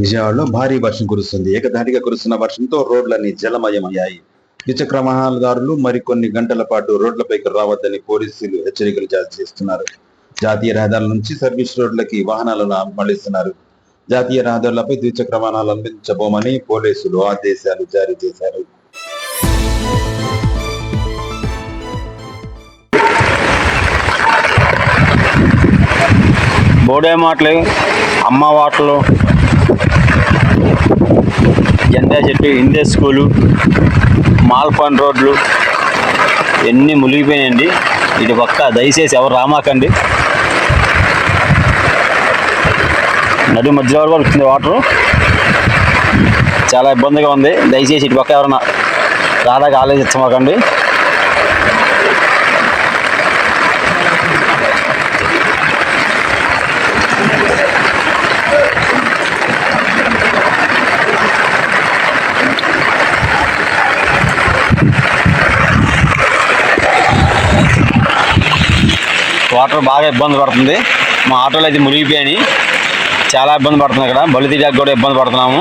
విజయవాడలో భారీ వర్షం కురుస్తుంది. ఏకధాటిగా కురుస్తున్న వర్షంతో రోడ్లన్నీ జలమయమయ్యాయి. ద్విచక్ర వాహనదారులు మరికొన్ని గంటల పాటు రోడ్లపైకి రావద్దని పోలీసులు హెచ్చరికలు జారీ చేస్తున్నారు. జాతీయ రహదారుల నుంచి సర్వీస్ రోడ్లకి వాహనాలను మళ్ళిస్తున్నారు జాతీయ రహదారులపై ద్విచక్ర వాహనాలు అందించబోమని పోలీసులు ఆదేశాలు జారీ చేశారు. బోడే మాటలు. అమ్మ వాటలు చెట్టు ఇండియా స్కూలు మాల్పాన్ రోడ్లు ఎన్ని మునిగిపోయినాయండి. ఇటు పక్క దయచేసి ఎవరు రామాకండి. నడు మధ్యలో వరకు వచ్చింది వాటరు. చాలా ఇబ్బందిగా ఉంది. దయచేసి ఇటు పక్క ఎవరన్నా రాదాకా ఆలోచించమాకండి వాటర్ బాగా ఇబ్బంది పడుతుంది. మా ఆటోలు అయితే మునిగిపోయాయి. చాలా ఇబ్బంది పడుతుంది ఇక్కడ. బలి తీయడానికి కూడా ఇబ్బంది పడుతున్నాము.